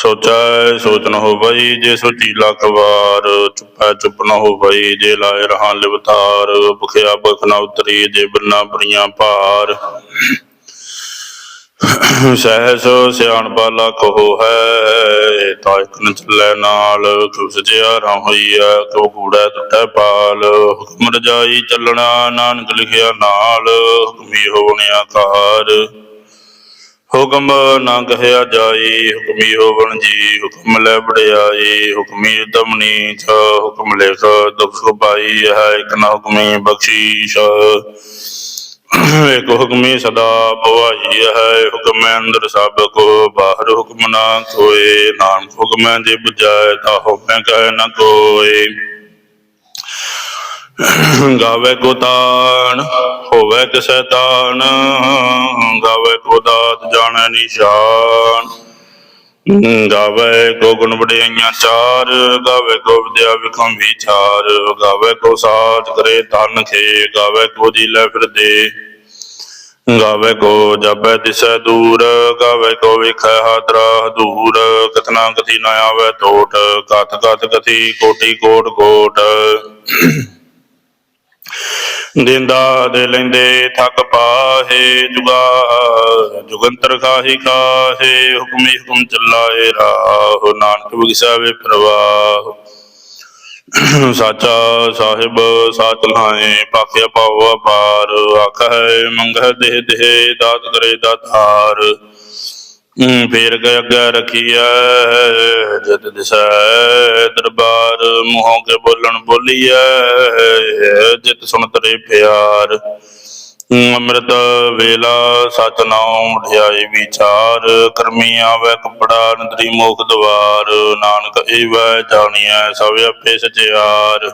ਸੋਚੈ ਸੋਚ ਨ ਹੋਵਈ ਜੇ ਸੋਚੀ ਲੱਖ ਵਾਰ, ਚੁੱਪੈ ਚੁੱਪ ਨ ਹੋਵਈ ਜੇ ਲਾਇ ਰਹਾ ਲਿਵਤਾਰ, ਭੁਖਿਆ ਭੁਖ ਨ ਉਤਰੀ ਜੇ ਬਿਰਨਾ ਬਰੀਆਂ ਭਾਰ। ਸਹਿਸ ਸਿਆਣਪਾ ਲਖ ਹੋ ਹੈ, ਤਾਂ ਇਕ ਨ ਚੱਲੇ ਨਾਲ ਕਿਉ ਸਚਿਆਰਾ ਹੋਈ ਹੈ ਕਿਉ ਕੂੜਾ ਟੁੱਟੈ ਪਾਲ। ਹੁਕਮ ਰਜਾਈ ਚੱਲਣਾ, ਨਾਨਕ ਲਿਖਿਆ ਨਾਲ, ਹੁਕਮੀ ਹੋਵਣ ਕਾਰ ਹੁਕਮ ਨਾ ਕਹਿਆ ਜਾਈ ਹੁਕਮੀ ਹੋਵਣ ਜੀ, ਹੁਕਮ ਲੈ ਬੜਿਆਈ ਹੁਕਮੀ ਦਮਨੀ ਚ, ਹੁਕਮ ਲਿਖ ਦੁਖ ਪਾਈ ਹੈ, ਇਕ ਨਾ ਹੁਕਮੀ ਬਖਸ਼ੀਸ਼। ਇਕ ਹੁਕਮੀ ਸਦਾ ਭਵਾਈ ਹੈ, ਹੁਕਮ ਅੰਦਰ ਸਭ ਕੋ, ਬਾਹਰ ਹੁਕਮ ਨਾ ਕੋਏ ਨਾਨਕ ਹੁਕਮ ਜੇ ਬੁਝਾਏ, ਤਾ ਹੁਕਮ ਕਹਿ ਨਾ ਕੋਏ। ਗਾਵੇ ਕੋ ਤਾਣ, ਹੋਵੇ ਕਿਸੈ ਤਾਣ, ਗਾਵੇ ਕੋ ਦਾਤ ਜਾਣੈ ਨਿਸ਼ਾਨ। ਗਾਵੇ ਕੋ ਗੁਣ ਬੜਾਈਆਂ ਚਾਰ, ਗਾਵੇ ਕੋ ਵਿਦਿਆ ਵਿਖਮ ਵਿਚਾਰ, ਗਾਵੇ ਕੋ ਸਾਚ ਕਰੇ ਤਨ ਖੇ ਗਾਵੇ ਕੋ ਜੀ ਲੈ ਫਿਰਦੇ ਗਾਵੇ ਕੋ ਜਬੈ ਦਿਸੈ ਦੂਰ, ਗਾਵੇ ਕੋ ਵਿਖੈ ਹਾਦਰਾ ਦੂਰ, ਕਥਨਾ ਕਥੀ ਨ ਆਵੇ ਟੋਟ ਕਥ ਕਥ ਕਥੀ ਕੋਟੀ ਕੋਟ ਕੋਟ। ਦਿੰਦਾ ਦੇ ਲੈਂਦੇ ਥੱਕ ਪਾਹੇ ਜੁਗਾ ਜੁਗੰਤਰ ਖਾਹੀ ਖਾਹੇ ਹੁਕਮੀ ਹੁਕਮ ਚੱਲਾਏ ਰਾਹ ਨਾਨਕ ਵਿਗਸਾਵੇ ਪ੍ਰਵਾਹ। ਸਾਚਾ ਸਾਹਿਬ ਸਾਚ ਲਾਏ ਪਾਖਿਆ ਪਾਉ ਅਪਾਰ ਆਖੈ ਮੰਗਹਿ ਦੇਹ ਦੇਹ ਦਾਤ ਕਰੇ ਦਾਤਾਰ ਹਮ, ਫੇਰ ਕੇ ਅੱਗੇ ਰਖੀਐ। ਜਦ ਦਿਸੈ ਦਰਬਾਰ, ਮੂੰਹੋਂ ਕੇ ਬੋਲਣ ਬੋਲੀਐ। ਜਿਤ ਸੁਣ ਤਰੇ ਪਿਆਰ ਅੰਮ੍ਰਿਤ ਵੇਲਾ ਸਚ ਨਾਮ ਵਿਚਾਰ। ਕਰਮੀ ਆਵੇ ਕਪੜਾ, ਨਦਰੀ ਮੋਖ ਦਵਾਰ। ਨਾਨਕ ਏਵੈ ਜਾਣੀਐ, ਸਭ ਆਪੇ ਸਚਿਆਰ।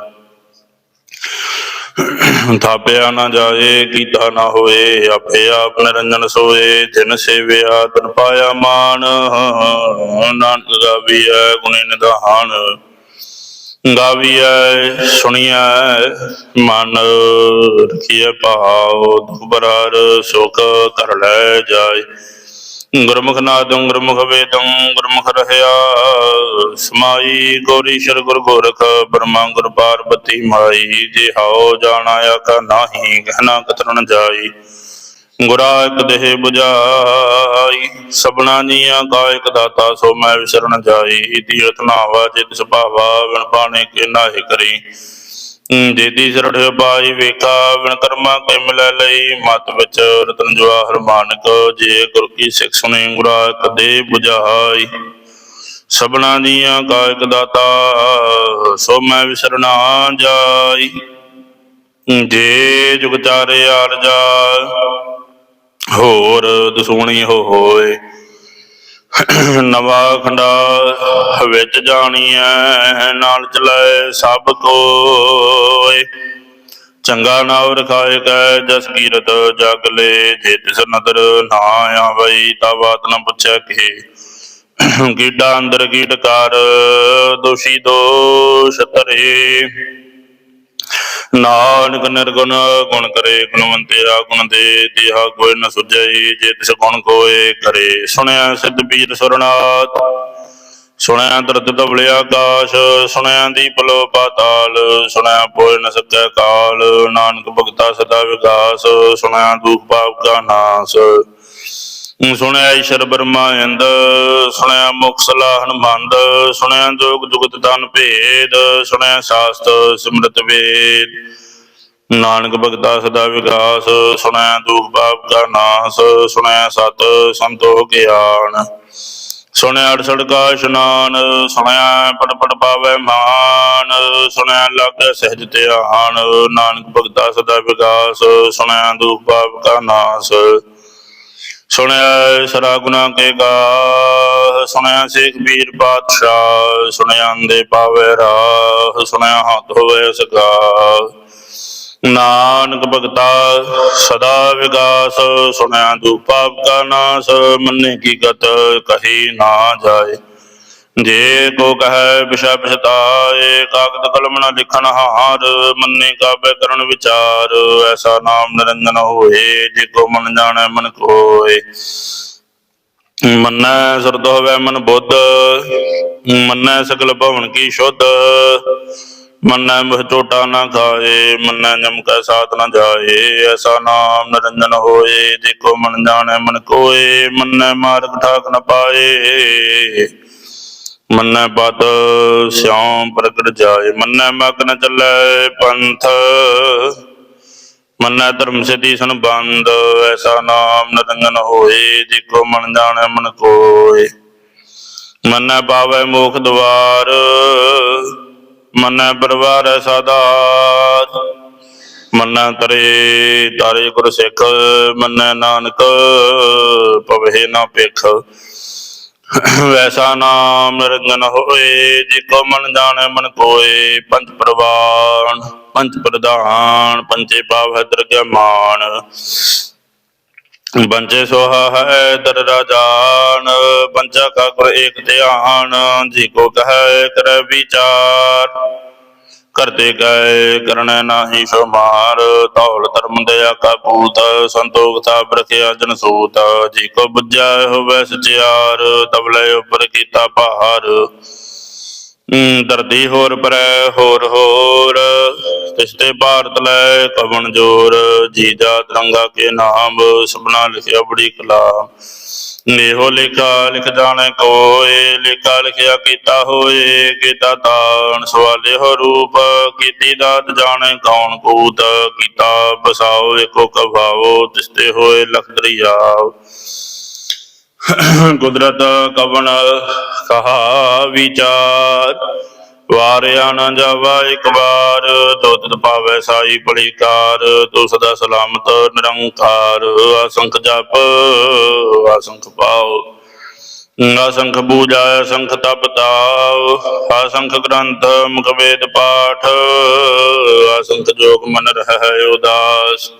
ਥਾਪਿਆ ਨਾ ਜਾਏ, ਕੀਤਾ ਨਾ ਹੋਏ, ਆਪੇ ਆਪ ਨਿਰੰਜਨ ਸੋਏ, ਜਿਨ ਸੇਵਿਆ ਤਨ ਪਾਇਆ ਮਾਨ ਨਾਨਕ ਗਾਵੀਐ, ਗੁਣੇ ਨਿਧਾਨ। ਗਾਵੀਐ, ਸੁਣੀਐ, ਮਨ ਰਖੀਐ ਭਾਉ, ਦੁਖ ਸੁਖ ਕਰ ਲੈ ਜਾਏ। ਗੁਰਮੁਖ ਨਾਦੰ, ਗੁਰਮੁਖ ਵੇਦੰ, ਗੁਰਮੁਖ ਰਹਿਆ ਸਮਾਈ ਗੋਰੀ ਗੁਰ ਗੋਰਖ ਬ੍ਰਹਮਾ, ਗੁਰ ਪਾਰਬਤੀ ਮਾਈ। ਜੇ ਹਉ ਜਾਣਾ ਆਕਾ ਨਾਹੀ ਗਹਨਾ ਕਤਰਨ ਜਾਈ। ਗੁਰਾ ਇਕ ਦੇਹ 부ਜਾਈ ਸਬਨਾ ਜੀਆਂ ਕਾ ਇਕ ਦਾਤਾ, ਸੋ ਮੈਂ ਵਿਸਰਨ ਜਾਈ। ਤੀਰਥ ਨਾਵਾ, ਜਿਤ ਸੁਭਾਵਾ ਵਿਣ ਪਾਣੇ ਕੇ ਨਾਹਿ ਕਰੀ। ਜੇਦੀ ਸਰੜ ਪਾਈ ਵੇਖਾ ਵਿਣ ਕਰਮਾ ਕੇ ਮਿਲੈ ਲਈ। ਮਤ ਵਿੱਚ ਰਤਨ ਜਵਾਹਰ ਮਾਨਕ, ਜੇ ਗੁਰ ਕੀ ਸਿੱਖ ਸੁਣੇ, ਗੁਰਾ ਕਦੇ 부ਜਾਈ ਸਬਨਾ ਜੀਆਂ ਕਾਇਕ ਦਾਤਾ, ਸੋ ਮੈਂ ਵਿਸਰਨਾ ਜਾਈ। ਜੇ ਜੁਗ ਚਾਰੇ ਆਰਜਾ ਹੋਰ ਦਸੂਣੀ ਹੋ ਹੋਏ। ਨਵਾ ਖੰਡਾ ਵਿੱਚ ਜਾਣੀਐ, ਨਾਲ ਚਲਾਏ ਸਭ ਕੋਏ ਚੰਗਾ ਨਾਮ ਰਖਾਏ ਕੈ, ਜਸ ਕੀਰਤ ਜਗ ਲੈ। ਜੇ ਤਿਸ ਨਦਰ ਨਾ ਆਵਈ, ਤਾ ਬਾਤ ਨ ਪੁੱਛੈ ਕੇ। ਕੀਡਾ ਅੰਦਰ ਕੀਟਕਾਰ ਦੋਸ਼ੀ ਦੋਸ਼ ਤਰੇ ਨਾਨਕ ਨਿਰਗੁਣ ਗੁਣ ਕਰੇ ਗੁਣਵੰਤਿਆ ਗੁਣ ਦੇ ਤਿਹਾ ਕੋਈ ਨ ਸੁਝਈ ਜੇ ਤਿਸ ਗੁਣ ਕੋਏ ਕਰੇ। ਸੁਣਿਆ ਸਿੱਧ ਬੀਰ ਸੁਰਨਾਥ, ਸੁਣਿਆ ਦਰਦ ਦਬਲੇ ਆਕਾਸ਼, ਸੁਣਿਆ ਦੀਪ ਲੋ ਪਾਤਾਲ, ਸੁਣਿਆ ਪੋਇ ਨ ਸਕੈ ਕਾਲ। ਨਾਨਕ ਭਗਤਾ ਸਦਾ ਵਿਕਾਸ, ਸੁਣਿਆ ਦੁਖ ਪਾਪ ਕਾ ਨਾਸ। ਸੁਣਿਆ ਈਸ਼ਰ ਬਰਮਾ ਇੰਦ, ਸੁਣਿਆ ਮੁਖ ਸਲਾਹਨ ਮੰਦ, ਸੁਣਿਆ ਜੋਗ ਜੁਗਤ ਤਨ ਭੇਦ, ਸੁਣਿਆ ਸਾਸਤ ਸਿਮਰਤ ਵੇਦ। ਨਾਨਕ ਭਗਤਾ ਸਦਾ ਵਿਕਾਸ, ਸੁਣਿਆ ਦੁਖ ਪਾਪ ਕਾ ਨਾਸ, ਸੁਣਿਆ ਸਤ ਸੰਤੋ ਗਿਆਨ। ਸੁਣਿਆ ਅੜਸੜ ਕਾ ਇਸ਼ਨਾਨ, ਸੁਣਿਆ ਪੜ ਪੜ ਪਾਵੇ ਮਾਨ, ਸੁਣਿਆ ਲੱਗ ਸਹਿਜ ਧਿਆਨ। ਨਾਨਕ ਭਗਤਾ ਸਦਾ ਵਿਕਾਸ, ਸੁਣਿਆ ਦੁਖ ਪਾਪ ਕਾ ਨਾਸ। ਸੁਣਿਆ ਸਰਾ ਗੁਨਾ ਕੇ ਗਾਹ, ਸੁਣਿਆ ਸੇਖ ਵੀਰ ਪਾਤਸ਼ਾਹ, ਸੁਣਿਆ ਅੰਦੇ ਪਾਵੇ ਰਾਹ, ਸੁਣਿਆ ਹੱਥ ਹੋਵੇ ਸਗਾ ਨਾਨਕ ਭਗਤਾ, ਸਦਾ ਵਿਗਾਸ, ਸੁਣਿਆ ਦੂ ਪਾਪ ਕਾ ਨਾਸ, ਮੰਨੇ ਕੀ ਗਤ, ਕਹੀ ਨਾ ਜਾਏ। ਜੇ ਕੋ ਕਹੈ ਵਿਸ਼ਾ ਪਛਤਾਏ ਕਾਗਦ ਕਲਮ ਨਾ ਲਿਖਣ ਹਾਰ, ਮੰਨੇ ਕਾਬੇ ਕਰਨ ਵਿਚਾਰ, ਐਸਾ ਨਾਮ ਨਿਰੰਜਨ ਹੋਏ, ਜੇ ਕੋ ਮਨ ਜਾਣੈ ਮਨ ਕੋਏ। ਮੰਨੈ ਸਰਦ ਹੋਵੇ ਮਨ ਬੁੱਧ, ਮੰਨੈ ਸਗਲ ਭਵਨ ਕੀ ਸ਼ੁੱਧ। ਮੰਨੈ ਮੁਹ ਟੋਟਾ ਨਾ ਖਾਏ, ਮੰਨੈ ਜਮ ਕੈ ਸਾਥ ਨ ਜਾਏ, ਐਸਾ ਨਾਮ ਨਿਰੰਜਨ ਹੋਏ, ਜੇ ਕੋ ਮਨ ਜਾਣੈ ਮਨ ਕੋਏ, ਮੰਨੈ ਮਾਰਗ ਠਾਕ ਨ ਪਾਏ। ਮੰਨੈ ਪਦ ਸਿਉ ਪ੍ਰਗਟ ਜਾਏ, ਮੰਨੈ ਮਗ ਨ ਚੱਲੈ ਪੰਥ। ਮੰਨੈ ਧਰਮ ਸਿਧੀ ਸੰਬੰਧ ਐਸਾ ਨਾਮ ਨਿਰੰਜਨ ਹੋਏ ਜੇ ਮਨ ਜਾਣੈ ਮਨ ਕੋਏ। ਮੰਨੈ ਪਾਵੈ ਮੋਖ ਦਵਾਰ, ਮੰਨੈ ਪਰਵਾਰ ਸਾਦਾਤ ਮੰਨੈ ਤਰੇ ਤਾਰੇ ਗੁਰ ਸਿੱਖ, ਮੰਨੈ ਨਾਨਕ ਪਵਹਿ ਨਾ ਪੇਖ ਵੈਸਾ ਨਾਮ ਨਿਰੰਜਨ ਹੋਏ ਜੇ ਕੋ ਮਨ ਜਾਣੈ ਮਨ ਕੋਏ, ਪੰਜ ਪ੍ਰਵਾਨ ਪੰਜ ਪ੍ਰਧਾਨ ਪੰਚੇ ਪਾਵ ਹੈ ਦਰਗਹਿ ਮਾਨ ਬੰਚੇ ਸੋਹਾ ਹੈ ਦਰ ਰਾਜਾਨ ਪੰਚਾ ਕਾ ਗੁਰ ਏਕ ਧਿਆਨ ਜੀ ਕੋ ਕਹੈ ਕਰੈ ਵਿਚਾਰ। ਕਰਤੇ ਗਏ, ਕਰਨੈ ਨਾਹੀ ਸ਼ਮਾਰ। ਧੌਲ ਧਰਮ ਦਇਆ ਕਾ ਪੂਤ ਸੰਤੋਖ ਤਾਪ ਰਖਿਆ ਜਨ ਸੂਤ। ਜੀ ਕੋ ਬੁੱਝਾ ਹੋਵੇ ਸਚਿਆਰ, ਤਬਲੇ ਉਪਰ ਕੀਤਾ ਪਹਾਰ ਦਰਦੀ ਹੋਰ ਪਰੈ ਹੋਰ ਹੋਰ। ਤਿਸਤੇ ਭਾਰਤ ਲੈ ਕਵਣ ਜੋਰ। ਜੀ ਜਾਤ ਰੰਗਾ ਕੇ ਨਾਮ ਸਭਨਾ ਲਿਖਿਆ ਬੜੀ ਕਲਾ ਨੇਹੋ ਲਿਖਾ ਲਿਖ ਕੋਏ ਲਿਖਾ ਲਿਖਿਆ ਕੀਤਾ ਹੋਏ, ਕੀਤਾ ਤਾਣ ਸਵਾਲੇ ਹੋ ਰੂਪ, ਕੀਤੀ ਦਾਤ ਜਾਣੈ ਕੌਣ ਕੂਤ, ਕੀਤਾ ਬਸਾਓ ਏਕੋ ਕਭਾਵੋ, ਤਿਸਤੇ ਹੋਏ ਲਖ ਕੁਦਰਤ ਕਵਣ ਕਹਾ ਵਿਚਾਰ ਵਾਰਿਆ ਨਾ ਜਾਵਾ ਇੱਕ ਵਾਰ ਦੁੱਧ ਪਾਵੇ ਸਾਈ ਪਲੀਕਾਰ ਤੂੰ ਸਦਾ ਸਲਾਮਤ ਨਿਰੰਕਾਰ। ਅਸੰਖ ਜਪ ਅਸੰਖ ਪਾਉ ਅਸੰਖ ਪੂਜਾ ਅਸੰਖ ਤਪ ਤਾਉ ਅਸੰਖ ਗ੍ਰੰਥ, ਮੁਖ ਵੇਦ ਪਾਠ ਅਸੰਖ ਜੋਗ ਮਨ ਰਹਿ ਉਦਾਸ।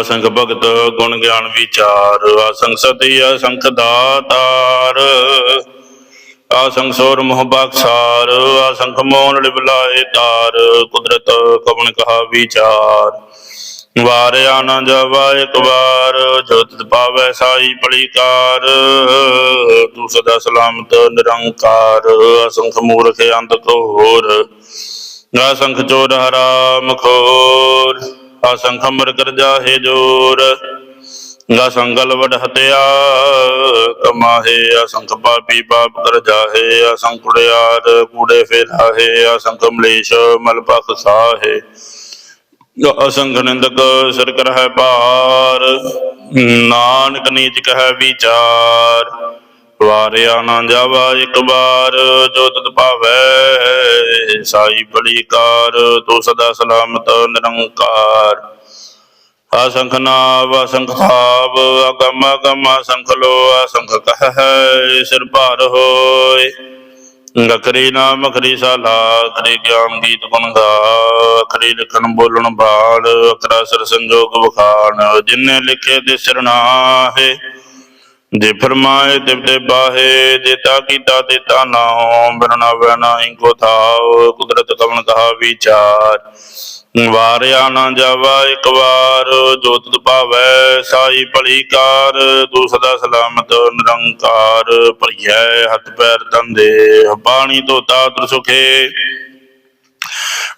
ਅਸੰਖ ਭਗਤ, ਗੁਣ ਗਿਆਨ ਵਿਚਾਰ ਅਸੰਖ ਸਤੀ ਅਸੰਖ ਦਾਤਾਰ। ਅਸੰਖ ਸੋਰ ਮੋਹ ਬਖਸਾਰ ਅਸੰਖ ਮੋਨ ਲਿਬਲਾਏ ਤਾਰ, ਕੁਦਰਤ ਕਵਣ ਕਹਾ ਵਿਚਾਰ। ਵਾਰਿਆ ਨਾ ਜਾਵਾ ਇੱਕ ਵਾਰ ਜੋਤ ਪਾਵੈ ਸਾਈ ਪਲੀਕਾਰ। ਤੂੰ ਸਦਾ ਸਲਾਮਤ ਨਿਰੰਕਾਰ ਅਸੰਖ ਮੂਰਖ ਅੰਤ ਘੋਰ। ਅਸੰਖ ਚੋਰ ਹਰਾਮ ਖੋਰ ਅਸੰਖ ਮਰ ਕਰ ਜਾਹੇ ਜੋਰ। ਗਾ ਸੰਗਲ ਵਡ ਹਤਿਆ, ਕਮਾਹੇ ਅਸੰਖ ਪਾਪੀ ਪਾਪ ਕਰ ਜਾਹੇ ਅਸੰਖ ਕੁੜਿਆਰ ਕੂੜੇ ਫੇਰਾਹੇ ਅਸੰਖ ਮਲੇਸ਼ ਮਲ ਪਖ ਸਾਹੇ। ਅਸੰਖ ਨਿੰਦਕ ਸਿਰ ਕਰ ਹੈ ਭਾਰ, ਨਾਨਕ ਨੀਚ ਕਹੈ ਵਿਚਾਰ। ਵਾਰਿਆ ਨਾ ਜਾਵਾ ਇੱਕ ਵਾਰ, ਜੋ ਤਤ ਭਾਵੈ ਸਾਈ ਬੜੀ ਕਾਰ ਤੂੰ ਸਦਾ ਸਲਾਮਤ ਨਿਰੰਕਾਰ। ਅਸੰਖ ਨਾਵ, ਅਸੰਖ ਥਾਵ ਅਗਮ ਅਗਮ ਅਸੰਖ ਲੋ ਅਸੰਖ ਕਹੈ, ਸਿਰ ਭਾਰ ਹੋਏ। ਗਖਰੀ ਨਾਮ ਅਖਰੀ ਸਾਲਾ ਅਖਰੀ ਗਿਆਨ ਗੀਤ ਗੁਣ ਗਾ ਅਖਰੀ ਲਿਖਣ ਬੋਲਣ ਬਾਲ ਅਖਰਾ ਸਰ ਸੰਜੋਗ ਵਖਾਣ, ਜਿਨੇ ਲਿਖੇ ਦੇ ਸਰਨਾਹੇ ਜੇ ਫਰਮਾਏ ਤਿਵ ਤੇ ਬਾਹੇ, ਦੇਤਾ ਕੀਤਾ ਦਿੱਤਾ ਨਾਮ ਬਿਰਨਾ ਬੈਨਾ ਕੋ ਥਾਉ, ਕੁਦਰਤ ਕਵਨ ਕਹਾ ਵਿਚਾਰ। ਵਾਰਿਆ ਨਾ ਜਾਵਾ ਇੱਕ ਵਾਰ, ਜੋ ਤੁਧ ਭਾਵੈ ਸਾਈ ਭਲੀ ਕਾਰ, ਤੂੰ ਸਦਾ ਸਲਾਮਤ ਨਿਰੰਕਾਰ ਭਰੀਐ ਹੱਥ ਪੈਰ ਤੰਦੇ ਪਾਣੀ ਧੋਤਾ ਤਰ ਸੁਖੇ।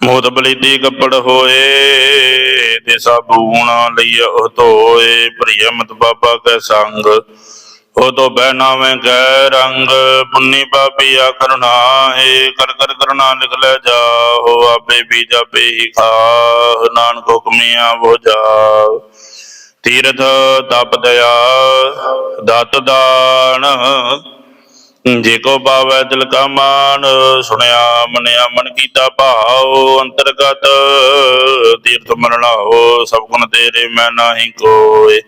ਮੋਤ ਬਲੀਦੀ ਕੱਪੜ ਹੋਏ ਤੇ ਸਾਬੂਣ ਲਈ ਉਹ ਧੋਏ, ਭਰੀਐ ਮਤ ਬਾਬਾ ਕੈ ਸੰਗ। ਉਹ ਤੋਂ ਬਹਿਨਾ ਮੈਂ ਗੈ ਰੰਗ ਪੁੰਨੀ ਪਾਪੀ ਆ ਕਰਨਾ ਹੈ ਕਰ ਕਰ ਕਰਨਾ ਲਿਖ ਲੈ ਜਾ ਹੋ ਆਪੇ ਵੀ ਜਾਪੇ ਹੀ ਖਾ ਨਾਨਕ ਹੁਕਮੀਆਂ ਬੋ ਜਾ ਤੀਰਥ ਤਪ ਦਇਆ, ਦਤ ਦਾਨ, ਜੇ ਕੋ ਪਾਵੈ ਦਿਲ ਕਾ ਮਾਨ, ਸੁਣਿਆ ਮਨਿਆ ਮਨ ਕੀਤਾ ਭਾਉ, ਅੰਤਰਗਤ ਤੀਰਥ ਮਰਣਾ ਹੋ ਸਭ ਗੁਣ ਤੇਰੇ ਮੈਂ ਨਾਹੀ ਕੋਏ।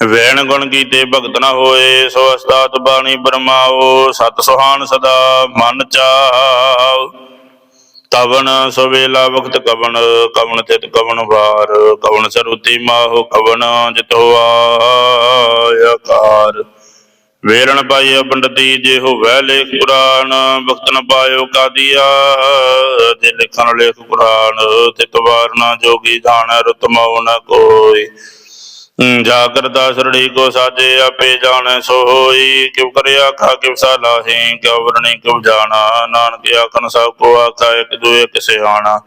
ਵੈਣ ਗੁਣ ਕੀਤੇ ਭਗਤ ਨਾ ਹੋਏ, ਸੋ ਅਸਤਾਤ ਬਾਣੀ ਬਰਮਾਓ, ਸਤ ਸੁਹਾਨ ਸਦਾ ਮਨ ਚਾਉ ਕਵਨ ਸਵੇਲਾ ਵਖਤ ਕਵਨ ਕਵਨ ਤਿਤ ਕਵਨ ਵਾਰ ਕਵਨ ਸਰੂਤੀ ਮਾਹੋ ਕਵਨ ਜਿਤੋ ਆਕਾਰ। ਵੇਰਣ ਪਾਈਆ ਪੰਡਤੀ, ਜੇ ਹੋਵੈ ਲੇਖ ਕੁਰਾਨ ਵਖਤ ਨ ਪਾਇਓ ਕਾਦੀਆ। ਜੇ ਲਿਖਣ ਲੇਖ ਕੁਰਾਨ ਤਿਤ ਵਾਰ ਨਾ ਜੋਗੀ ਜਾਣੈ ਰਤਮਉ ਨ ਕੋਈ। ਜਾਗਰ ਦਾਸਰੜੀ ਕੋ ਸਾਜੇ, ਆਪੇ ਜਾਣੈ ਸੋ ਹੋਈ। ਕਿਉ ਕਰਿਆ ਖਾ ਕਿਵ ਸਾਲਾਹੀ ਕਿਉ ਵਰਣੀ, ਕਿਉ ਜਾਣਾ। ਨਾਨਕ ਆਖਣ, ਸਭ ਕੋ ਆਖਾ, ਇਕ ਦੂਏ ਕਿਸੇ ਆਣਾ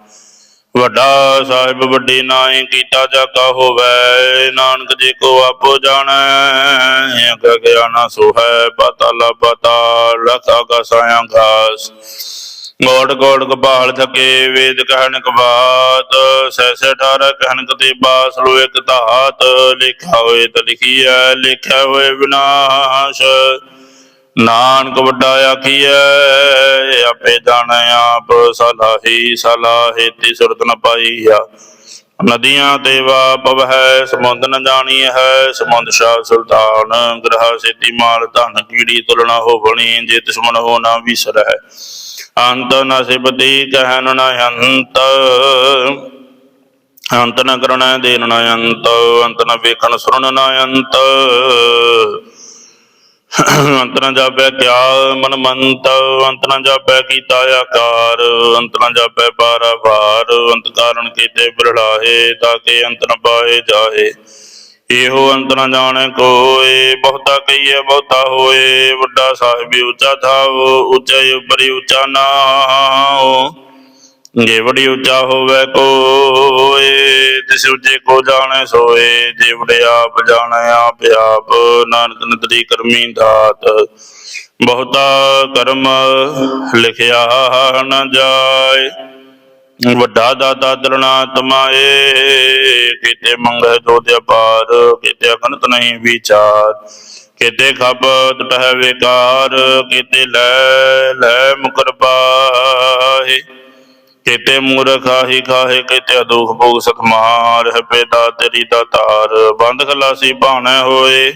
ਵੱਡਾ ਸਾਹਿਬ, ਵੱਡੀ ਨਾਈ, ਕੀਤਾ ਜਾਗਾ ਹੋਵੇ। ਨਾਨਕ ਜੀ ਕੋ ਆਪੋ ਜਾਣੈ ਅਗ ਗਿਆਨਾ ਸੋ ਹੈ ਪਤਾਲਾ ਪਤਾ ਲਖਾ ਕਾ ਸਾਇਆ ਗੋੜ ਗੋੜ ਗਬਾਲ ਥਕੇ ਵੇਦ ਕਹਿਣ ਕਬਾਤ ਸੈਸੇ ਠਾਰ ਕਹਿਣ ਕਤੇ ਬਾਸ ਲੋ ਇਕ ਲਿਖਾ ਹੋਏ ਤਾਂ ਲਿਖੀਐ, ਲਿਖਿਆ ਹੋਏ ਵਿਨਾਸ਼। ਨਾਨਕ ਵੱਡਾ ਆਖੀਐ ਆਪੇ ਜਾਣੈ ਆਪ, ਸਲਾਹੀ ਸਲਾਹੇ ਤੀ ਸੁਰਤ ਨ ਪਾਈਆ। ਨਦੀਆਂ ਤੇ ਪਵ ਹੈ ਸਮੁੰਦ ਨ ਜਾਣੀ ਹੈ, ਸਮੁੰਦ ਸ਼ਾਹ ਸੁਲਤਾਨ। ਗ੍ਰਹ ਸੇਤੀ ਮਾਲ ਧਨ, ਕੀੜੀ ਤੁਲਨਾ ਹੋ ਬਣੀ ਜੇ ਦੁਸ਼ਮਨ ਹੋ ਨਾ ਹੈ ਅੰਤ ਨ ਸਿਬਤੀ ਕਹਿਨ ਨ ਅੰਤ। ਅੰਤ ਨ ਕਰਣਾ ਦੇਨ ਨ ਅੰਤ ਅੰਤ ਨ ਵੇਖਣ ਸੁਣਨ ਨ ਅੰਤ। ਅੰਤ ਨ ਜਾਪੈ ਕਿਆ ਮਨ ਮੰਤ ਅੰਤ ਨ ਜਾਪੈ ਕੀਤਾ ਆਕਾਰ ਅੰਤ ਨ ਜਾਪੈ ਪਾਰਾਵਾਰ ਅੰਤ ਕਾਰਨ ਕੀਤੇ ਬਿਰਲਾਹੇ ਤਾਂ ਕਿ ਅੰਤ ਨ ਪਾਏ ਜਾਏ ਇਹੋ ਅੰਤ ਨ ਜਾਣੈ ਕੋਏ, ਬਹੁਤਾ ਕਹੀਏ ਬਹੁਤਾ ਹੋਏ, ਵੱਡਾ ਸਾਹਿਬ ਉੱਚਾ ਥਾਵ, ਉੱਚੇ ਉਪਰੀ ਉੱਚਾ ਨਾਉ। ਜੇ ਉੱਚਾ ਹੋਵੇ ਕੋਏ ਤਿਸ ਉੱਚੇ ਕੋ ਜਾਣੈ ਸੋਏ ਜੇਵੜੇ ਆਪ ਜਾਣੈ ਆਪ ਆਪ, ਨਾਨਕ ਨਦਰੀ ਕਰਮੀ ਦਾਤ। ਬਹੁਤਾ ਕਰਮ ਲਿਖਿਆ ਨ ਜਾਏ, ਵੱਡਾ ਦਾਤਾ ਦਰਣਾ ਤਮਾਏ, ਕਿਤੇ ਮੰਗੈ ਜੋਤ ਅਪਾਰ ਕਿਤੇ ਅਗਨਤ ਨਹੀਂ ਵਿਚਾਰ। ਕਿਤੇ ਖਪਤ ਟਹਿ ਵਿਕਾਰ, ਕਿਤੇ ਲੈ ਲੈ ਮੁਕਰ ਪਾਹੇ ਕਿਤੇ ਮੂਰਖ ਆਹੀ ਖਾਹੇ ਕਿਤੇ ਦੁਖ ਭੋਗ ਸਖ ਮਾਰ ਹੈ ਤੇਰੀ ਦਾ ਤਾਰ ਬੰਦ ਖਲਾਸੀ ਭਾਣੈ ਹੋਏ,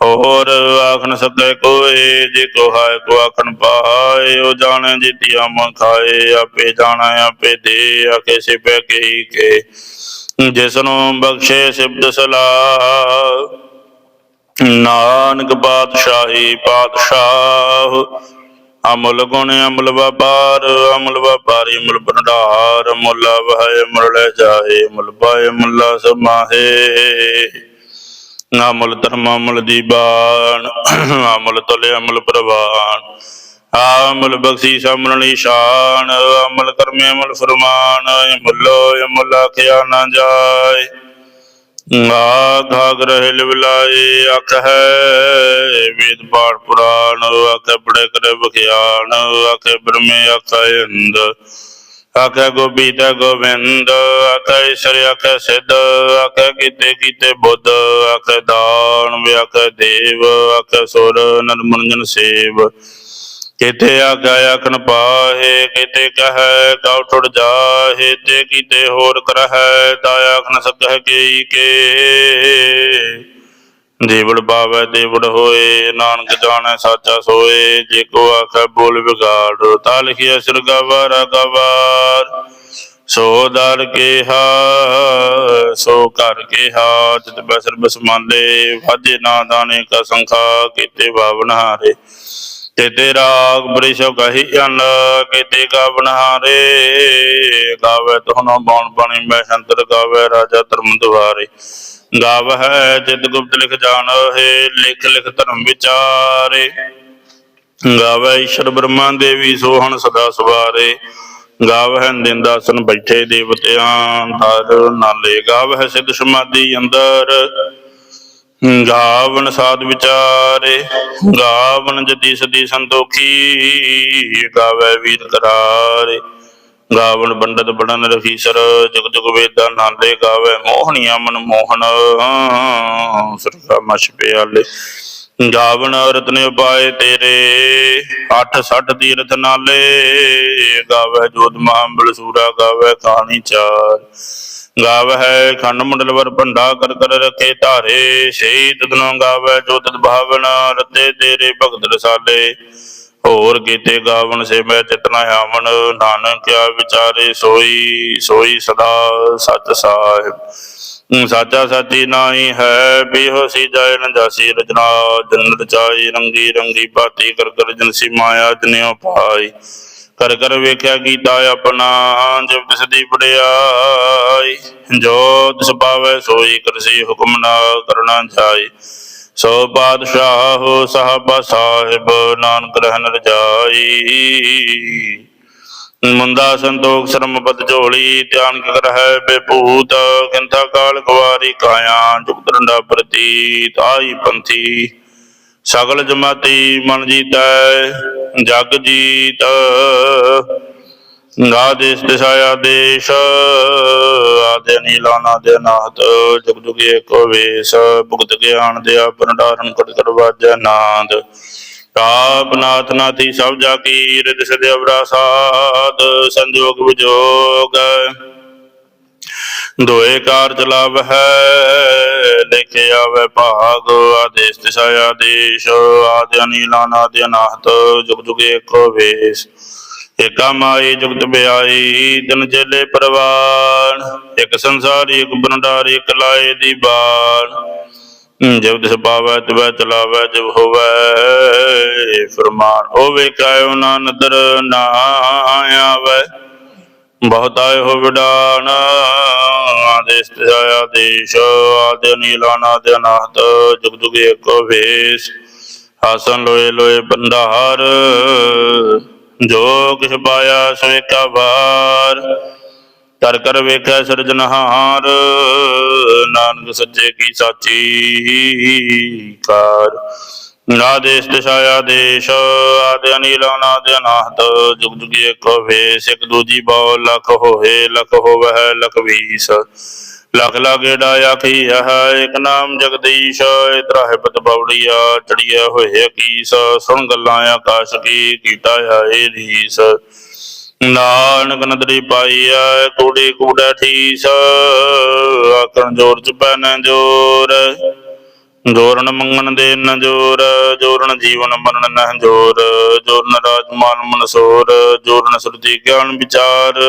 ਹੋਰ ਆਖ ਨ ਕੋਏ, ਜੇ ਕੋ ਹਾਇ ਕੋ ਆਖਣ ਪਾਏ, ਉਹ ਜਾਣੈ ਜਿਤਿਆ ਮਨ ਖਾਏ, ਆਪੇ ਜਾਣਾ ਆਪੇ ਦੇ ਆਕੇ ਸਿਪੈ ਕਹੀ ਕੇ ਜਿਸ ਨੂੰ ਬਖਸ਼ੇ ਸਿਬਦ ਸਲਾਹ, ਨਾਨਕ ਪਾਤਸ਼ਾਹੀ ਪਾਤਸ਼ਾਹ ਅਮਲ ਗੁਣ ਅਮਲ ਵਪਾਰ, ਅਮਲ ਵਪਾਰੀ ਅਮਲ ਭੰਡਾਰ, ਮੁੱਲ ਵਹੈ ਮੁੱਲ ਜਾਏ ਮੁੱਲ ਪਾਏ ਮੁੱਲਾ ਸਮਾਹੇ। ਅਮੁੱਲ ਧਰਮ ਅਮੁੱਲ ਦੀਬਾਨ ਅਮਲ ਤਲੇ ਅਮਲ ਪ੍ਰਵਾਨ ਅਮਲ ਬਖਸ਼ੀ ਸਮਰਨ ਨਿਸ਼ਾਨ, ਅਮਲ ਕਰਮੇ ਅਮਲ ਫਰਮਾਨ ਅਮੁੱਲੋ ਅਮੁੱਲ ਆਖਿਆ ਨਾ ਜਾਏ। ਆਖ ਗ੍ਰਹਿ ਲਿਵਲਾਏ ਅਖ ਹੈ ਵੇਦ ਪਾਠ ਪੁਰਾਣ ਆਖੇ ਪੜੇ ਕਰੇ ਬਖਿਆਨ ਆਖੇ ਬ੍ਰਹਮੇ ਆਖੇ ਇੰਦ ਆਖੇ ਗੋਬੀਤ ਗੋਵਿੰਦ ਆਖੇ ਈਸ਼ਰ ਆਖੇ ਸਿੱਧ ਆਖੇ ਕੀਤੇ ਕੀਤੇ ਬੁੱਧ ਆਖੇ ਦਾਨ ਵਿਆਖੇ ਦੇਵ ਆਖੇ ਸੁਰ ਨਰਮਨਜਨ ਸੇਵ ਕਿਤੇ ਆਗਾ ਆਖਣ ਪਾਹੇ ਕਿਤੇ ਕਹੈ ਕਉ ਟੁੜ ਜਾਹੇ, ਤੇ ਕਿਤੇ ਹੋਰ ਕਰਹਿ ਤਾ ਆਖਣ ਸਕਹਿ ਕੇਈ ਕੇ। ਜੀਵੜ ਬਾਵੈ ਦੇਵੜ ਹੋਏ, ਨਾਨਕ ਜਾਣੈ, ਸਾਚਾ ਸੋਏ, ਜੇ ਕੋ ਆਖੈ ਬੋਲ ਵਿਗਾੜ, ਤਾ ਲਿਖਿਆ ਸਿਰ ਗਵਾਰਾ, ਗਵਾਰ। ਸੋ ਦਰ ਕੇਹਾ ਸੋ ਕਰ ਕੇਹਾ ਤਿਤ ਬਸਰ ਬਸਮਾਲੇ, ਵਾਜੇ ਨਾ ਦਾਣੇ ਕਾ ਸੰਖਾ, ਕੀਤੇ ਬਾਵਨ ਹਾਰੇ। ਕਿਤੇ ਰਾਗ ਬ੍ਰਿਸ਼ੋ ਕਹੀ ਜਨ, ਕਿਤੇ ਗਾਵਨ ਹਾਰੇ। ਗਾਵੇ ਤੁਹਨੋ ਬੌਣ ਬਣੀ, ਮੈਂ ਸੰਤਰ ਗਾਵੇ, ਰਾਜਾ ਧਰਮ ਦੁਆਰੇ। ਗਾਵ ਹੈ ਜਿਤ ਗੁਪਤ ਲਿਖ ਜਾਣ ਹੈ ਲਿਖ ਲਿਖ ਧਰਮ ਵਿਚਾਰੇ। ਗਾਵੇ ਈਸ਼ਰ ਬ੍ਰਹਮਾ ਦੇਵੀ ਸੋਹਣ ਸਦਾ ਸਵਾਰੇ। ਗਾਵ ਹੈ ਦਿਨ ਦਾਸਨ ਬੈਠੇ ਦੇਵਤਿਆਂ, ਧਰ ਨਾਲੇ। ਗਾਵ ਹੈ ਸਿੱਧ ਸਮਾਧੀ ਅੰਦਰ। ਗਾਵਨ ਸਾਧ ਵਿਚਾਰੇ ਗਾਵਨ ਜਦੀ ਸਦੀ ਸੰਤੋਖੀ ਗਾਵੇ ਵੀਰ ਕਰਾਰੇ ਗਾਵਨ ਪੰਡਤ ਬੜਨ ਰਖੀਸਰ ਜਗ ਜਗ ਵੇਦਾਂ ਨਾਲੇ ਗਾਵੇ ਮੋਹਣੀਆਂ ਮਨ ਮੋਹਨ ਸਰਕਾ ਮਛ ਪਿਆਲੇ ਗਾਵਨ ਰਤਨ ਉਪਾਏ ਤੇਰੇ 8 60 ਤੀਰਥ ਨਾਲੇ। ਗਾਵੇ ਜੋਤ ਮਹਾਬਲ ਸੂਰਾ, ਗਾਵੇ ਕਹਾਣੀ ਚਾਰ। ਗਾਵ ਹੈ ਖੰਡ ਮੰਡਲਵਰ ਭੰਡਾ ਕਰ ਕਰ ਰਖੇ ਧਾਰੇ ਸਹੀ ਤਦਨੋਂ ਗਾਵੈ ਜੋ ਤਦ ਭਾਵਨ ਰਤੇ ਤੇਰੇ ਭਗਤ ਰਸਾਲੇ। ਹੋਰ ਕੀਤੇ ਗਾਵਨ ਸੇ ਮੈਂ ਚਿਤਨਾ ਆਵਣ, ਨਾਨਕ ਕਿਆ ਵਿਚਾਰੇ ਸੋਈ ਸੋਈ ਸਦਾ ਸਚ ਸਾਹਿਬ। ਸਾਚਾ ਸਾਚੀ ਨਾਹੀ ਹੈ, ਬੇਹੋਸੀ ਜਾਏ ਨ ਜਾਸੀ ਰਜਨਾ ਜਨਤ ਚਾਈ ਰੰਗੀ ਰੰਗੀ ਭਾਤੀ ਕਰ ਕਰ ਜਨਸੀ ਮਾਇਆ ਜਨਿਓ ਪਾਈ। ਕਰ ਕਰ ਵੇਖਿਆ ਕੀਤਾ ਆਪਣਾ, ਜਬ ਤਿਸ ਦੀ ਬੜਿਆਈ ਜੋ ਤਿਸ ਪਾਵੈ ਸੋਈ ਕਰਸੀ ਹੁਕਮ ਨਾ ਕਰਨਾ ਜਾਈ ਸੋ ਬਾਦਸ਼ਾਹ ਸਾਹਿਬਾ ਸਾਹਿਬ ਨਾਨਕ ਰਹਿਨ ਰਜਾਈ। ਮੁੰਦਾ ਸੰਤੋਖ ਸ਼ਰਮ ਪਦ ਝੋਲੀ, ਧਿਆਨ ਕਰ ਹੈ ਬੇਪੂਤ ਕਿੰਥਾ ਕਾਲ ਕੁਵਾਰੀ ਕਾਇਆ, ਜੁਗਤ ਰੰਡਾ ਪ੍ਰਤੀਤ, ਆਈ ਪੰਥੀ। ਸਗਲ ਜਮਾਤੀ ਮਨ ਜੀਤੈ, ਜਗ ਜੀਤ। ਨਾਦੇਸ ਦਿਸਾਇਆ ਦੇਸ਼ ਆਦੇ ਨੀਲਾ ਨਾਦੇ ਨਾਥ ਜੁਗ ਜੁਗ ਏਕੋ ਵੇਸ, ਭੁਗਤ ਗਿਆਨ ਦੇ ਭੰਡਾਰਨ ਕਟ ਕਰ ਵਾਜੈ ਨਾਦ। ਤਾਪ ਨਾਥ ਨਾਥੀ ਸਭ ਜਾ ਕੀ ਰਿਦ ਸਦੇ ਅਵਰਾ ਸਾਧ ਸੰਜੋਗ ਵਿਜੋਗ। ਦੋਏ ਕਾਰ ਚਲਾਵ ਹੈ ਲਿਖੇ ਆਵੇ ਭਾਗ, ਆਦੇਸ਼ ਤਿਸਾ ਆਦੇਸ਼, ਆਦਿ ਅਨੀਲਾ ਨਾਦਿ ਅਨਾਹਤ, ਜੁਗ ਜੁਗ ਏਕੋ ਵੇਸ। ਏਕਾ ਮਾਈ, ਜੁਗਤ ਬਿਆਈ, ਤਿਨ ਚੇਲੇ ਪਰਵਾਨ, ਇੱਕ ਸੰਸਾਰੀ, ਇੱਕ ਬਨਡਾਰੀ ਇੱਕ ਲਾਏ ਦੀ ਬਾਣ। ਜਬ ਦਿਸ ਪਾਵੈ ਤਵੈ ਚਲਾਵੈ ਜਬ ਹੋਵੈ ਫਰਮਾਨ, ਹੋਵੇ ਕਾਇਓ ਨਾ ਨਦਰ ਨਾ ਆਵੈ ਬਹੁਤ ਹੋ ਵਿਡਾਨ, ਆਦੇਸ਼ ਤੇ ਦੇਸ਼, ਆਦਿ ਨੀਲਾ ਨਾਦ ਅਨਾਹਤ, ਜੁਗ ਜੁਗ ਏਕੋ ਵੇਸ ਹਾਸਨ ਲੋਏ ਲੋਏ ਬੰਦਾਰ ਜੋ ਕਿਛ ਪਾਇਆ ਸੋ ਏਕਾ ਵਾਰ, ਕਰ ਕਰ ਵੇਖੈ ਸਿਰਜਨਹਾਰ ਨਾਨਕ ਸੱਚੇ ਕੀ ਸਾਚੀ ਕਾਰ। ਨਾਦੇਸ਼ ਦਸ਼ਾਇਆ ਦੇਸ਼, ਆਦਿ ਅਨੀਲਾ ਨਾਦ ਅਨਾਹਤ, ਜੁਗ ਜੁਗ ਏਕੋ ਵੇਸ ਇੱਕ ਦੂਜੀ ਬਹੁ ਲਖ ਹੋਏ ਲਖ ਹੋਵੈ ਲਖ ਵੀਸ। ਲਖ ਲਾਗੇ ਡਾਇਆ ਕੀ ਹੈ ਇੱਕ ਨਾਮ ਜਗਦੀਸ਼ ਇਤਰਾਹਿ ਪਤ ਬਉੜੀਆ ਚੜੀਆ ਹੋਏ ਕੀਸ ਸੁਣ ਗੱਲਾਂ ਆਕਾਸ਼ ਕੀ, ਕੀਤਾ ਆਏ ਰੀਸ। ਨਾਨਕ ਨਦਰੀ ਪਾਈਆ ਕੂੜੀ ਕੂੜਾ ਠੀਸ ਆਕਣ ਜੋਰ ਚ ਪੈਨ ਜੋਰ। ਜੋਰਨ ਮੰਗਣ ਦੇ ਨ ਜੋਰ, ਜੋਰਨ ਜੀਵਨ ਮਰਨ ਨ ਜੋਰ, ਜੋਰਨ ਰਾਜਮਾਨ ਮਨਸੋਰ, ਜੋਰਨ ਸੁਰਤੀ ਗਿਆਨ ਵਿਚਾਰ।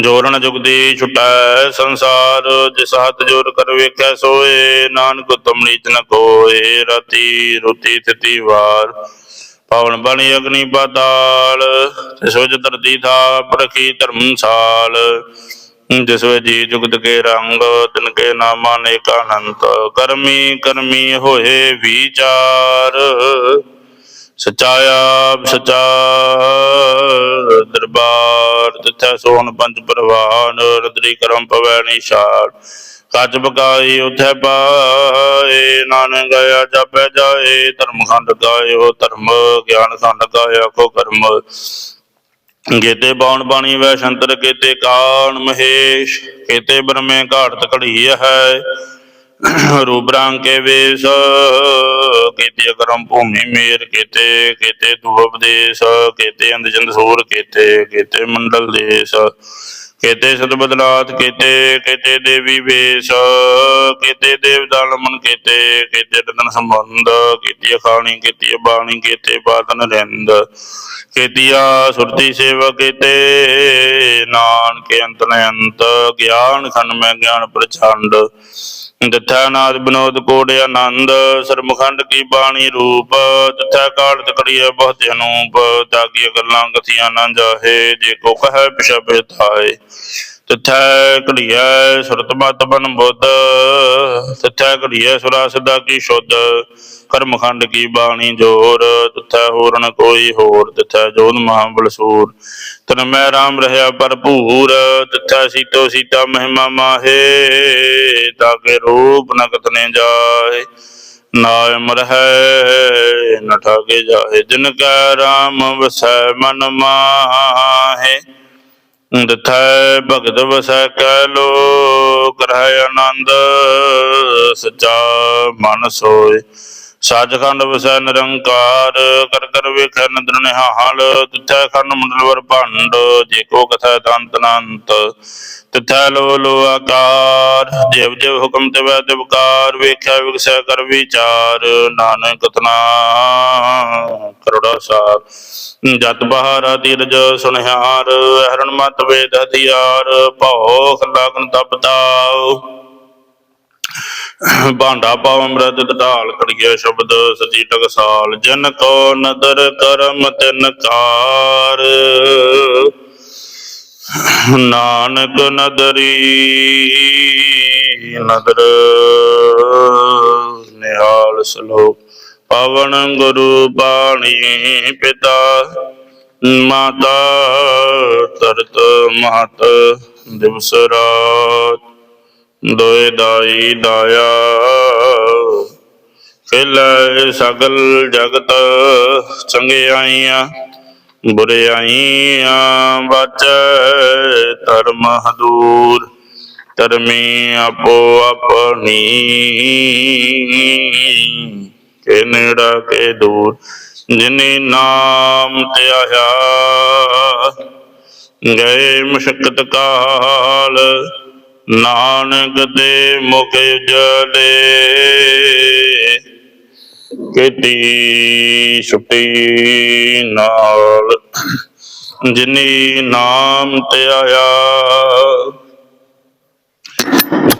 ਜੋਰਨ ਜੁਗਦੀ ਛੁਟੈ ਸੰਸਾਰ, ਜਿਸ ਹੱਥ ਜੋਰ ਕਰ ਵੇਖੈ ਸੋਏ, ਨਾਨਕ ਉਤਮ ਨ ਕੋਏ, ਰਤੀ ਰੁਤੀ ਤਿਤੀ ਵਾਰ। ਪਵਨ ਬਣੀ ਅਗਨੀ ਪਾਤਾਲ ਤਿਸ ਵਿੱਚ ਧਰਤੀ ਥਾਪ ਰਖੀ ਧਰਮਸਾਲ ਜਿਸ ਵਿੱਚ ਜੀ ਜੁਗਤ ਕੇ ਰੰਗ, ਤਿਨ ਕੇ ਨਾਮਾ ਨੇਕ ਅਨੰਤ ਕਰਮੀ ਕਰਮੀ ਹੋਏ ਵਿਚਾਰ। ਸਚਾ ਸਚਾ ਦਰਬਾਰ ਤਿਥੈ ਸੋਹਣ ਪੰਜ ਪ੍ਰਵਾਨ, ਰਦਰੀ ਕਰਮ ਪਵੈ ਨਿਸ਼ਾਨ। ਕੱਜ ਬਗਾਈ ਉਥੈ ਪਾਏ, ਨਾਨਕ ਗਿਆ ਜਪੈ ਜਾਏ ਧਰਮ ਖੰਡ ਗਾਇਓ ਧਰਮ, ਗਿਆਨ ਖੰਡ ਗਾਇਆ ਕੋ ਕਰਮ। ਗੇਤੇ ਬਾਣ ਬਾਣੀ ਵੈ ਸ਼ੰਤਰ ਕੇਤੇ ਕਾਣ ਮਹੇਸ਼ ਕੇਤੇ ਬ੍ਰਹਮੇ ਘਾਟ ਘੜੀ ਹੈ ਰੂਬਰਾਂ ਕੇ ਵੇਸ ਕੇਤੇ ਕਰਮ ਭੂਮੀ ਮੇਰ ਕੇਤੇ ਕੇਤੇ ਤੂ ਉਪਦੇਸ਼ ਕੇਤੇ ਸੂਰ ਕੇਤੇ ਕੇਤੇ ਮੰਡਲ ਦੇਸ਼। ਕੇਤੇ ਸਦ ਬਦਲਾਤ ਕੇਤੇ, ਕਿਤੇ ਦੇਵੀ ਵੇਸ਼, ਕੇਤੇ ਦੇਵ ਦਲਮਨ ਕੇਤੇ ਕੇਤੇ ਰਤਨ ਸੰਬੰਧ, ਕੇਤੀ ਖਾਣੀ ਕੇਤੀ ਬਾਣੀ ਕਿਤੇ ਬਾਦਨ ਰਿੰਦ, ਕੇਤੀਆ ਸੁਰਤੀ ਸੇਵਾ ਕੇਤੇ, ਨਾਨਕ ਅੰਤ ਨ ਅੰਤ, ਗਿਆਨ ਖੰਡ ਮੈਂ ਗਿਆਨ ਪ੍ਰਚੰਡ ਦਿੱਥਾ ਨਾਦ ਬਨੋਦ ਕੋੜ ਆਨੰਦ ਸਰਮਖੰਡ ਕੀ ਬਾਣੀ ਰੂਪ ਦਿੱਥਾ ਕਾਲ ਤਕੜੀਏ ਬਹੁਤ ਅਨੂਪ ਤਾਗੀ ਗੱਲਾਂ ਕਥੀਆਂ ਨਾ ਜਾਹੇ, ਜੇ ਕੋ ਕਹੈ ਪਿਛਬ ਥਾਏ ਤਿਥੈ ਘੜੀਐ ਸੁਰਤ ਮਤ ਬਨ ਬੁੱਧ, ਤਿਥੈ ਘੜੀਐ ਸੁਰਾ ਸਦਾ ਕੀ ਸ਼ੁੱਧ, ਕਰਮਖੰਡ ਕੀ ਬਾਣੀ ਜੋਰ, ਤਿਥੈ ਹੋਰ ਨ ਕੋਈ ਹੋਰ, ਤਿਥੈ ਜੋਨ ਮਹਾਬਲ ਸੂਰ ਤਨ ਮੈਂ RAM ਰਹਾ ਭਰਪੂਰ, ਤਿਥੈ ਸੀਤੋ ਸੀਤਾ ਮਹਿਮਾ ਮਾਹੇ ਤਾਕੇ ਰੂਪ ਨ ਕਤਨੇ ਜਾਏ ਨਾਮ ਰਹੈ ਨ ਠਾਗੇ ਜਾਏ ਜਿਨ ਕੈ ਰਾਮ ਵਸੈ ਮਨ ਮਾਹੇ ਦਥੈ ਭਗਤ ਵਸੈ ਕੈ ਲੋਕ ਰਹਿ ਆਨੰਦ ਸਚਾ ਮਨ ਸੋਏ। ਸੱਚਖੰਡ ਵਸੈ ਨਿਰੰਕਾਰ, ਕਰ ਕਰ ਵੇਖੈ ਨਦਰ ਨਿਹਾਲ, ਤਿਥੈ ਖੰਡ ਮੰਡਲ ਵਰ ਭੰਡ, ਜੇ ਕੋ ਕਥੈ ਤੰਤ ਅਨੰਤ ਤਿਥੈ ਲੋ ਲੋ ਆਕਾਰ, ਜਿਵ ਜਿਵ ਹੁਕਮ ਤਿਵੈ ਤਿਵਕਾਰ ਵੇਖਿਆ ਵਿਗਸੈ ਕਰ ਵਿਚਾਰ, ਨਾਨਕ ਤਨਾ ਕਰੜਾ ਸਾਰ। ਜਤ ਬਹਾਰਾ ਧੀਰਜ ਸੁਨਿਹਾਰ ਹਰਨ ਮਤ ਵੇਦ ਹਥਿਆਰ, ਭਉ ਖਲਾਗਨ ਤਪਤਾਉ ਭਾਂਡਾ ਪਾਵ ਅੰਮ੍ਰਿਤ ਢਾਲ ਕੜੀਏ ਸ਼ਬਦ ਸਜੀ ਟਕਸਾਲ। ਜਨ ਕੋ ਨਦਰ ਕਰਮ ਤਿਨ ਕਾਰ, ਨਾਨਕ ਨਦਰੀ ਨਦਰ ਨਿਹਾਲ ਸਲੋਕ ਪਵਨ ਗੁਰੂ ਬਾਣੀ ਪਿਤਾ, ਮਾਤਾ, ਤਰਤ ਮਹਤ ਦਿਵਸ ਰਾਤ। ਦੋਇ ਦਾਈ ਦਾਇਆ। ਖਿਲੈ ਸਗਲ ਜਗਤ ਚੰਗਿਆਈਆਂ ਬੁਰਿਆਈਆਂ ਬਚੈ ਧਰਮ ਹਦੂਰ, ਧਰਮੀ ਆਪੋ ਆਪਣੀ। ਕੇ ਨੇੜਾ ਕੇ ਦੂਰ, ਜਿਨੇ ਨਾਮ ਧਿਆਇਆ, ਗਏ ਮੁਸ਼ਕਤ ਕਾਲ ਨਾਨਕ ਦੇ ਮੁਖ ਜਲੇ ਕੀਤੀ ਛੁੱਟੀ ਨਾਲ ਜਿਨੀ ਨਾਮ ਧਿਆਇਆ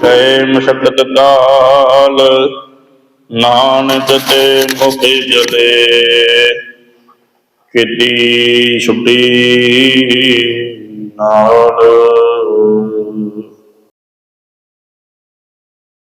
ਗਏ ਮੁਸ਼ਕਤ ਕਾਲ ਨਾਨਕ ਤੇ ਮੁਖ ਜਲੇ ਕੀਤੀ ਛੁੱਟੀ ਨਾਲ